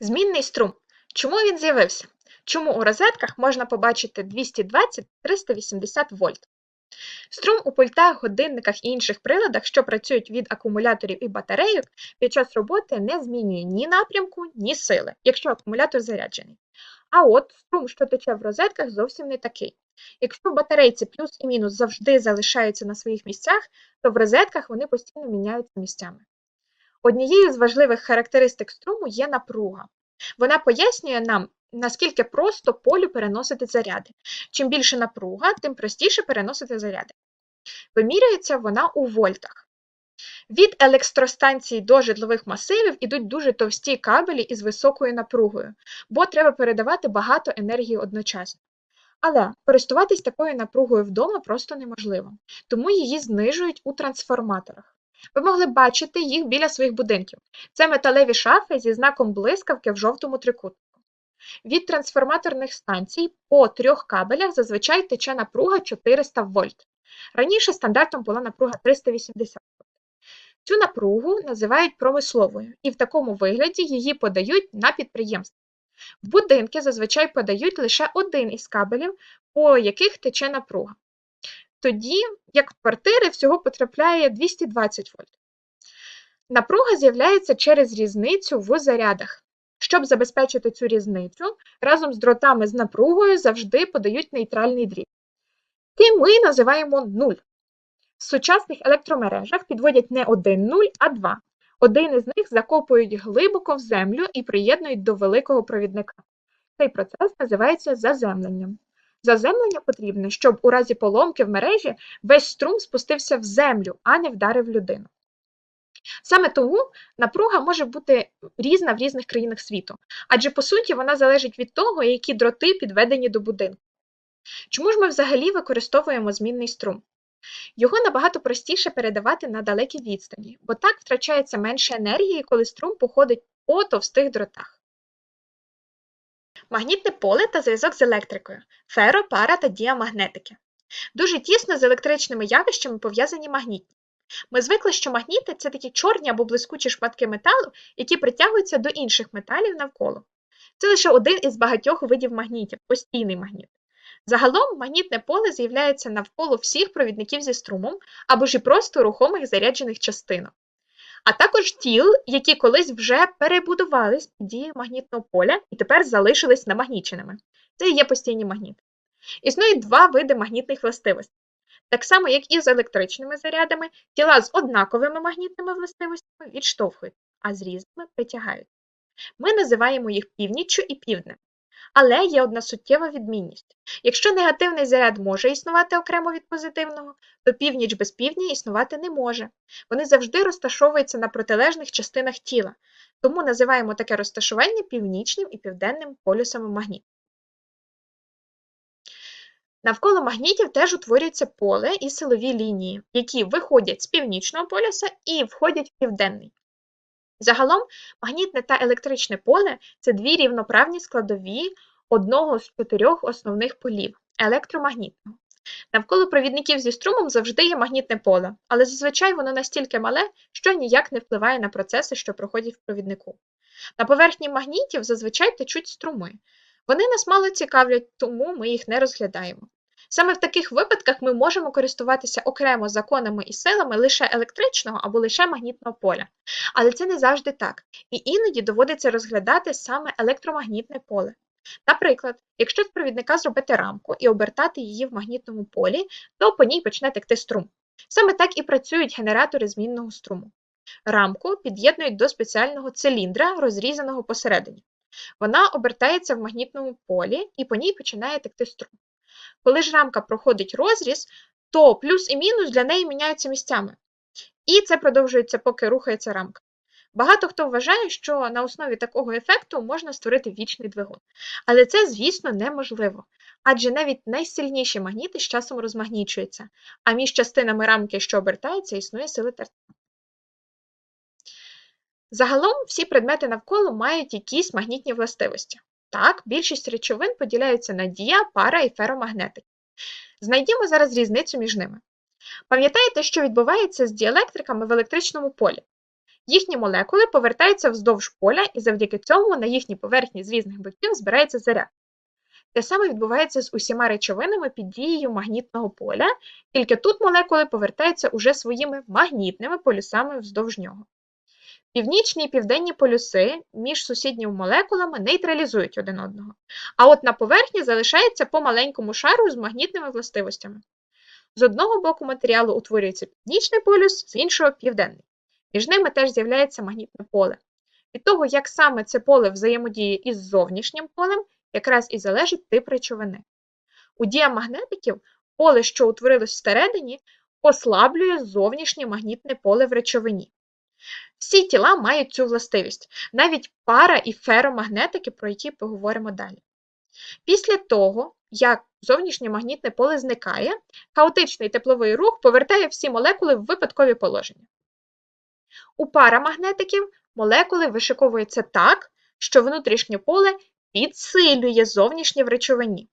Змінний струм. Чому він з'явився? Чому у розетках можна побачити 220-380 вольт? Струм у пультах, годинниках і інших приладах, що працюють від акумуляторів і батарейок, під час роботи не змінює ні напрямку, ні сили, якщо акумулятор заряджений. А от струм, що тече в розетках, зовсім не такий. Якщо батарейці плюс і мінус завжди залишаються на своїх місцях, то в розетках вони постійно міняються місцями. Однією з важливих характеристик струму є напруга. Вона пояснює нам, наскільки просто полю переносити заряди. Чим більше напруга, тим простіше переносити заряди. Вимірюється вона у вольтах. Від електростанцій до житлових масивів ідуть дуже товсті кабелі із високою напругою, бо треба передавати багато енергії одночасно. Але користуватись такою напругою вдома просто неможливо, тому її знижують у трансформаторах. Ви могли бачити їх біля своїх будинків. Це металеві шафи зі знаком блискавки в жовтому трикутнику. Від трансформаторних станцій по трьох кабелях зазвичай тече напруга 400 вольт. Раніше стандартом була напруга 380 вольт. Цю напругу називають промисловою, і в такому вигляді її подають на підприємства. В будинки зазвичай подають лише один із кабелів, по яких тече напруга. Тоді, як в квартири, всього потрапляє 220 вольт. Напруга з'являється через різницю в зарядах. Щоб забезпечити цю різницю, разом з дротами з напругою завжди подають нейтральний дріт. Який ми називаємо нуль. В сучасних електромережах підводять не один нуль, а два. Один із них закопують глибоко в землю і приєднують до великого провідника. Цей процес називається заземленням. Заземлення потрібне, щоб у разі поломки в мережі весь струм спустився в землю, а не вдарив людину. Саме тому напруга може бути різна в різних країнах світу, адже по суті вона залежить від того, які дроти підведені до будинку. Чому ж ми взагалі використовуємо змінний струм? Його набагато простіше передавати на далекі відстані, бо так втрачається менше енергії, коли струм походить по товстих дротах. Магнітне поле та зв'язок з електрикою, феро, пара та діамагнетики. Дуже тісно з електричними явищами пов'язані магнітні. Ми звикли, що магніти це такі чорні або блискучі шматки металу, які притягуються до інших металів навколо. Це лише один із багатьох видів магнітів постійний магніт. Загалом магнітне поле з'являється навколо всіх провідників зі струмом або ж і просто рухомих заряджених частинок, а також тіл, які колись вже перебудувались під дією магнітного поля і тепер залишились намагніченими. Це і є постійні магніти. Існують два види магнітних властивостей. Так само, як і з електричними зарядами, тіла з однаковими магнітними властивостями відштовхують, а з різними притягають. Ми називаємо їх північчю і півднем. Але є одна суттєва відмінність. Якщо негативний заряд може існувати окремо від позитивного, то північ без півдня існувати не може. Вони завжди розташовуються на протилежних частинах тіла, тому називаємо таке розташування північним і південним полюсами магніту. Навколо магнітів теж утворюється поле і силові лінії, які виходять з північного полюса і входять в південний. Загалом, магнітне та електричне поле це дві рівноправні складові одного з чотирьох основних полів електромагнітного. Навколо провідників зі струмом завжди є магнітне поле, але зазвичай воно настільки мале, що ніяк не впливає на процеси, що проходять в провіднику. На поверхні магнітів зазвичай течуть струми. Вони нас мало цікавлять, тому ми їх не розглядаємо. Саме в таких випадках ми можемо користуватися окремо законами і силами лише електричного або лише магнітного поля. Але це не завжди так, і іноді доводиться розглядати саме електромагнітне поле. Наприклад, якщо з провідника зробити рамку і обертати її в магнітному полі, то по ній почне текти струм. Саме так і працюють генератори змінного струму. Рамку під'єднують до спеціального циліндра, розрізаного посередині. Вона обертається в магнітному полі і по ній починає текти струм. Коли ж рамка проходить розріз, то плюс і мінус для неї міняються місцями. І це продовжується, поки рухається рамка. Багато хто вважає, що на основі такого ефекту можна створити вічний двигун. Але це, звісно, неможливо, адже навіть найсильніші магніти з часом розмагнічуються, а між частинами рамки, що обертається, існує сила тертя. Загалом всі предмети навколо мають якісь магнітні властивості. Так, більшість речовин поділяються на дія, пара і феромагнетики. Знайдімо зараз різницю між ними. Пам'ятаєте, що відбувається з діелектриками в електричному полі? Їхні молекули повертаються вздовж поля, і завдяки цьому на їхній поверхні з різних боків збирається заряд. Те саме відбувається з усіма речовинами під дією магнітного поля, тільки тут молекули повертаються уже своїми магнітними полюсами вздовж нього. Північні і південні полюси між сусідніми молекулами нейтралізують один одного, а от на поверхні залишається по маленькому шару з магнітними властивостями. З одного боку матеріалу утворюється північний полюс, з іншого південний. Між ними теж з'являється магнітне поле. Від того, як саме це поле взаємодіє із зовнішнім полем, якраз і залежить тип речовини. У діамагнетиків поле, що утворилось всередині, послаблює зовнішнє магнітне поле в речовині. Всі тіла мають цю властивість, навіть пара і феромагнетики, про які поговоримо далі. Після того, як зовнішнє магнітне поле зникає, хаотичний тепловий рух повертає всі молекули в випадкові положення. У парамагнетиків молекули вишиковуються так, що внутрішнє поле підсилює зовнішнє в речовині.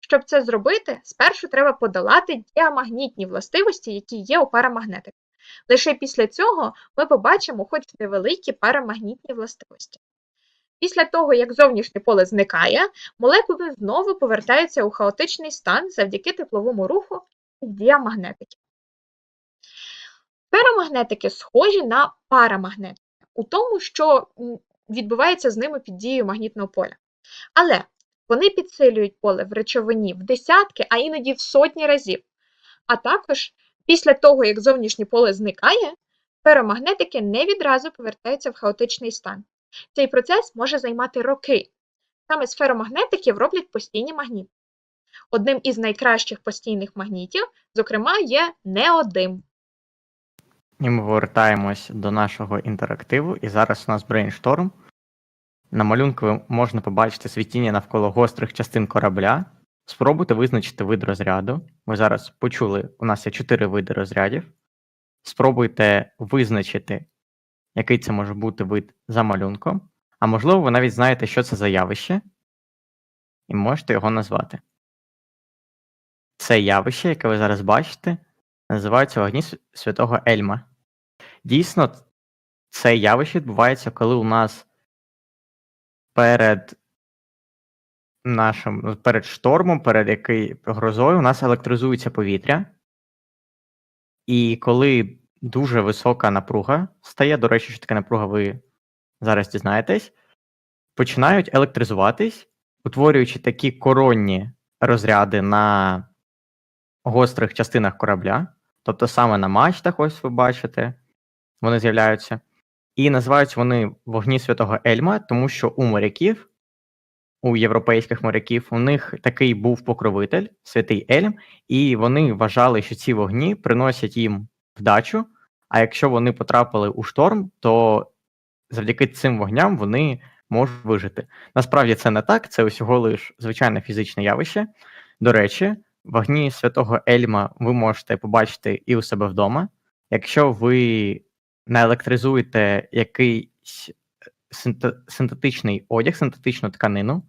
Щоб це зробити, спершу треба подолати діамагнітні властивості, які є у парамагнетиках. Лише після цього ми побачимо хоч невеликі парамагнітні властивості. Після того, як зовнішнє поле зникає, молекули знову повертаються у хаотичний стан завдяки тепловому руху діамагнетиків. Феромагнетики схожі на парамагнетики у тому, що відбувається з ними під дією магнітного поля. Але вони підсилюють поле в речовині в десятки, а іноді в сотні разів. А також після того, як зовнішнє поле зникає, феромагнетики не відразу повертаються в хаотичний стан. Цей процес може займати роки. Саме з феромагнетиків роблять постійні магніти. Одним із найкращих постійних магнітів, зокрема, є неодим. І ми повертаємось до нашого інтерактиву, і зараз у нас брейншторм. На малюнку можна побачити світіння навколо гострих частин корабля. Спробуйте визначити вид розряду. Ви зараз почули, у нас є чотири види розрядів. Спробуйте визначити, який це може бути вид за малюнком. А можливо, ви навіть знаєте, що це за явище, і можете його назвати. Це явище, яке ви зараз бачите, називається вогні святого Ельма. Дійсно, це явище відбувається, коли у нас перед нашим перед штормом, перед який грозою, у нас електризується повітря. І коли дуже висока напруга стає, до речі, що таке напруга, ви зараз дізнаєтесь, починають електризуватись, утворюючи такі коронні розряди на гострих частинах корабля, тобто саме на мачтах, ось ви бачите, вони з'являються. І називаються вони вогні святого Ельма, тому що у моряків, у європейських моряків, у них такий був покровитель, святий Ельм, і вони вважали, що ці вогні приносять їм вдачу. А якщо вони потрапили у шторм, то завдяки цим вогням вони можуть вижити. Насправді це не так, це усього лиш звичайне фізичне явище. До речі, вогні святого Ельма ви можете побачити і у себе вдома. Якщо ви наелектризуєте якийсь синтетичний одяг, синтетичну тканину,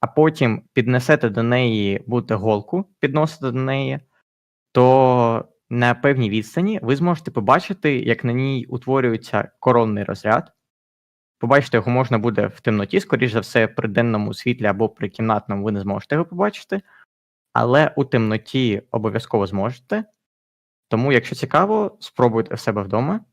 а потім піднесете до неї будете голку, підносите до неї, то на певній відстані ви зможете побачити, як на ній утворюється коронний розряд. Побачити його можна буде в темноті, скоріш за все, при денному світлі або при кімнатному ви не зможете його побачити, але у темноті обов'язково зможете. Тому, якщо цікаво, спробуйте в себе вдома.